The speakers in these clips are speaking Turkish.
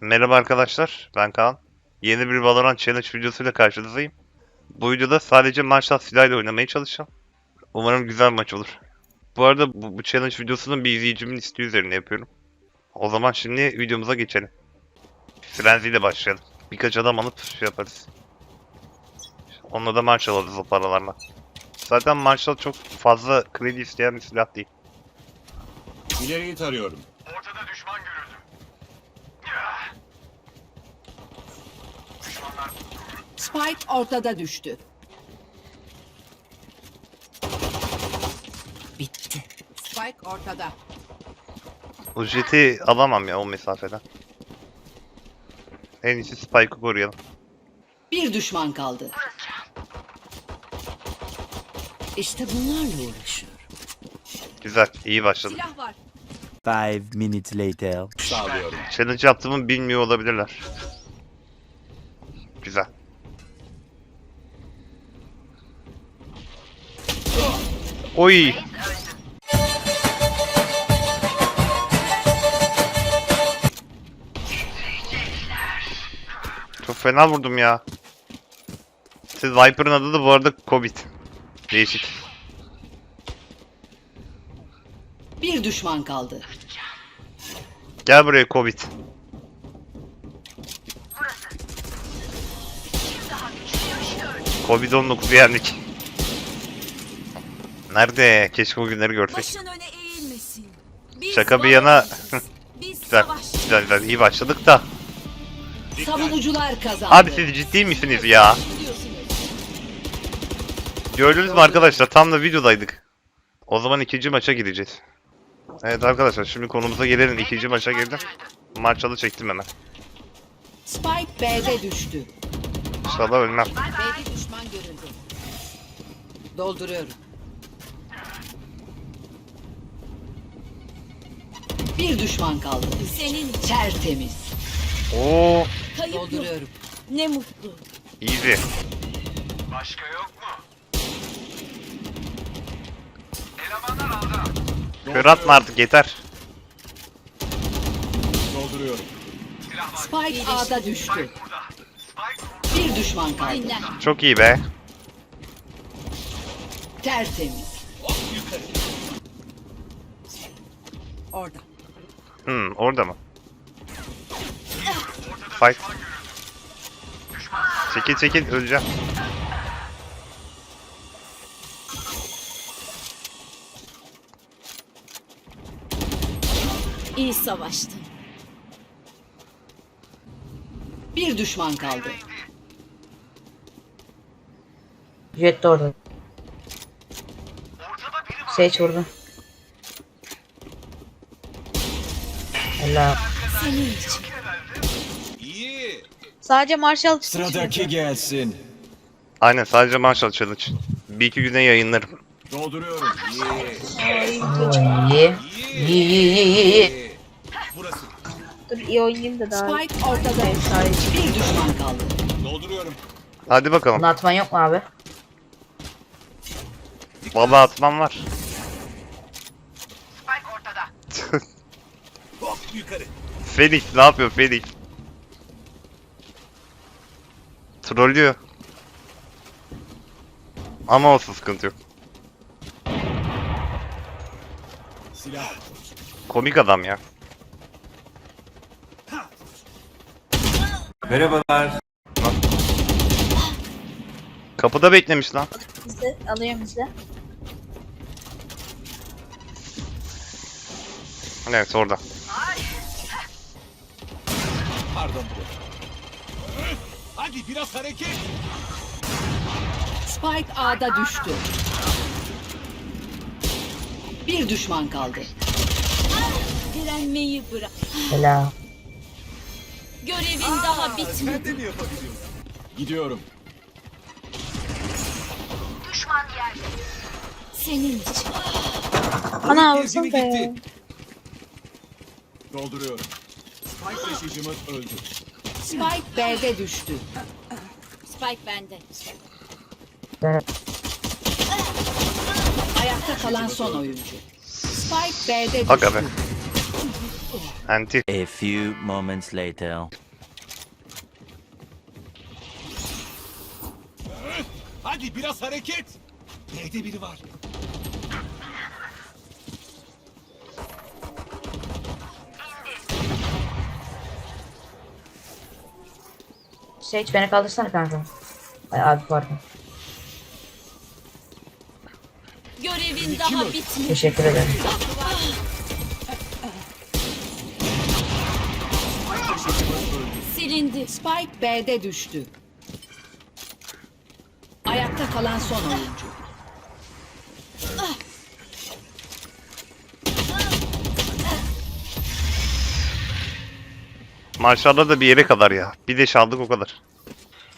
Merhaba arkadaşlar, ben Kaan. Yeni bir Valorant Challenge videosuyla karşınızdayım. Bu videoda sadece Marshall silahıyla oynamaya çalışacağım. Umarım güzel maç olur. Bu arada bu, bu challenge videosunu bir izleyicimin isteği üzerine yapıyorum. O zaman şimdi videomuza geçelim. Frenzy ile başlayalım. Birkaç adam alıp şey yaparız. Onunla da Marshall alırız o paralarla. Zaten Marshall çok fazla kredi isteyen bir silah değil. İleriyi tarıyorum. Spike ortada düştü. Bitti. Spike ortada. O jeti alamam ya o mesafeden. En iyisi Spike'ı koruyalım. Bir düşman kaldı. İşte bunlarla uğraşıyor. Güzel, iyi başladım. Silah var. Five minutes later. Sağlıyorum. Challenge yaptığımı bilmiyor olabilirler. Güzel. Oy! Fena vurdum ya. Siz Viper'ın adı da bu arada Covid. Değişik. Bir düşman kaldı. Gel buraya Covid. Covid-19'u yendik. Nerede? Keşke o günleri görsek. Başın öne eğilmesin. Biz Şaka bir yana varız. Biz güzel, savaşçı. güzel güzel iyi başladık da. Savunucular kazandı. Abi siz ciddi misiniz ya? Gördünüz mü arkadaşlar tam da videodaydık. O zaman ikinci maça gideceğiz. Evet arkadaşlar şimdi konumuza gelelim. ikinci maça girdim. Marçalı çektim hemen. Spike B'de düştü. İnşallah ölmem. B'de düşman görüldü. Dolduruyorum. Bir düşman kaldı. Senin Tertemiz. Oo, kayıp yok. Dolduruyorum. Ne mutlu. easy. Kör atma artık yeter. Dolduruyorum. Spike A'da düştü. Bir düşman kaldı. Dinlen. Çok iyi be. Tertemiz. Orada. Hmm, orada mı? Fight. Çekil çekil öleceğim. İyi savaştın. Bir düşman kaldı. Jet de orada. Seç vurdu. Helal. Senin için. Sadece Marshall Sıradaki gelsin. Aynen sadece Marshall Challenge. Bir iki güne yayınlarım. Dolduruyorum. İyi. İyi. İyi iyi iyi iyi. Burası. Dur iyi oynayayım da daha. Spike ortada. Bir düşman kaldı. Dolduruyorum. Hadi bakalım. Bunu atman yok mu abi? Vallahi atmam var. Hop yukarı. Felix ne yapıyor Felix? Trollüyor. Ama olsun sıkıntı yok. Silah. Komik adam ya. Merhabalar. Kapıda beklemiş lan. Bizde alıyorum bizde. Evet orada. Pardon. Hadi biraz hareket. Spike A'da düştü. Bir düşman kaldı. Direnmeyi bırak. Helal. Görevin daha bitmedi. mi yapabiliyorsun? Gidiyorum. Senin için. Ana Gezgini vursun be. gitti. Dolduruyorum. Spike taşıyıcımız öldü. Spike B'de düştü. Spike bende. Ayakta kalan son oyuncu. Spike B'de düştü. Aga be. Anti. A few moments later. Hadi biraz hareket. B'de biri var. Sage beni kaldırsana kanka. Ay abi pardon. Görevin daha bitmedi. Teşekkür ederim. Silindi. Spike B'de düştü. Ayakta kalan son oyuncu. Maşallah da bir yere kadar ya. Bir de çaldık o kadar.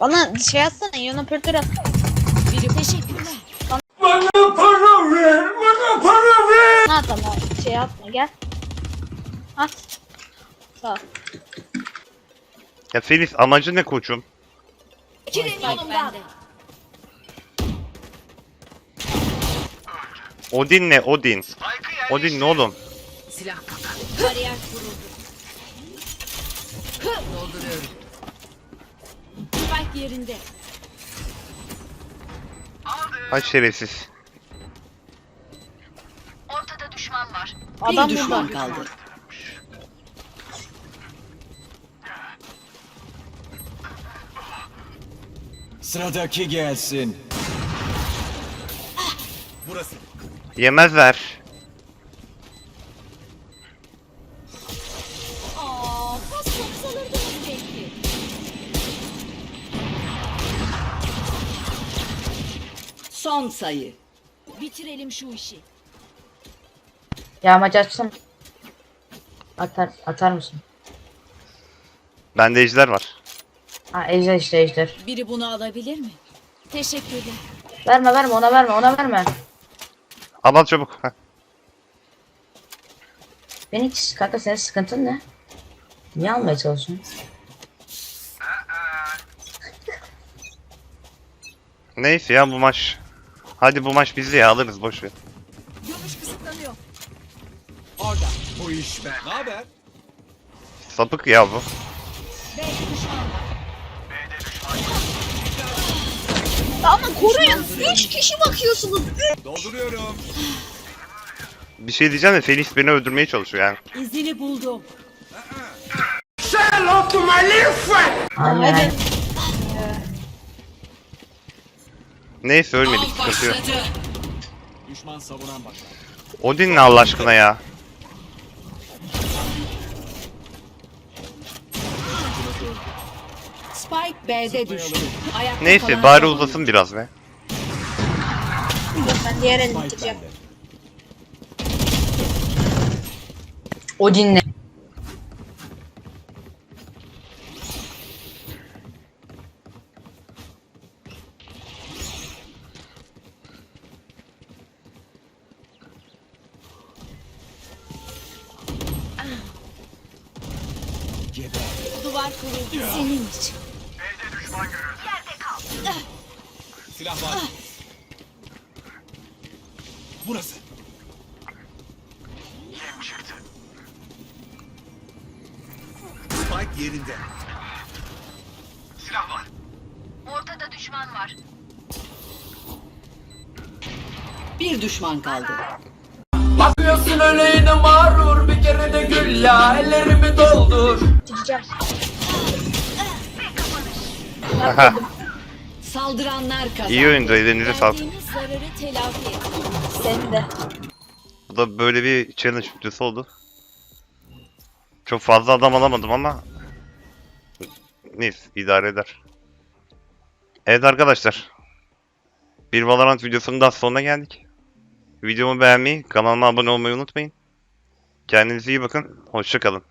Bana şey atsana. Iyon operatör at. Teşekkürler. Ne at ama şey atma gel. At. Sağ ol. Ya Feliz amacı ne koçum? Spike bende. Odin ne Odin? Odin ne oğlum? Bariyer kuruldu. Dolduruyorum. Spike yerinde. Ay şerefsiz. Adam bir düşman burada. kaldı. Sıradaki gelsin. Burası. Yemezler. Son sayı. Bitirelim şu işi. Yağmacı açsana. Atar, atar mısın? Bende ejder var. Ha ejder işte ejder. Biri bunu alabilir mi? Teşekkürler. Verme verme ona verme ona verme. Al al çabuk. Heh. Phoenix kanka senin sıkıntın ne? Niye almaya çalışıyorsun? Neyse ya bu maç. Hadi bu maç bizde ya alırız boş ver. Görüş kısıtlanıyor. Orada. Bu iş ben. Ne haber? Sapık ya bu. Belki düşman var. Ama koruyun. 3 kişi bakıyorsunuz. Dolduruyorum. Bir şey diyeceğim de Felix beni öldürmeye çalışıyor yani. İzini buldum. Aynen. Neyse ölmedik sıkıntı yok. Düşman savunan başlar. Odin ne Allah aşkına ya. Spike B'de düştü. Ayakta Neyse kalan bari son uzasın biraz be. Ben diğer elini Spike bitireceğim. bende. Odin'le. Duvar kuruldu. Senin için. Silah var. Burası. Spike yerinde. Bir düşman kaldı. Bakıyorsun öleğine mağrur bir kere de gül ya ellerimi doldur Bitireceğim. Aha, Saldıranlar kazandı. iyi oyundu elinize sağlık. Verdiğiniz zararı telafi edin. Seni de. Bu da böyle bir challenge videosu oldu. Çok fazla adam alamadım ama neyse idare eder. Evet arkadaşlar. Bir Valorant videosunun daha sonuna geldik. Videomu beğenmeyi, kanalıma abone olmayı unutmayın. Kendinize iyi bakın. Hoşçakalın.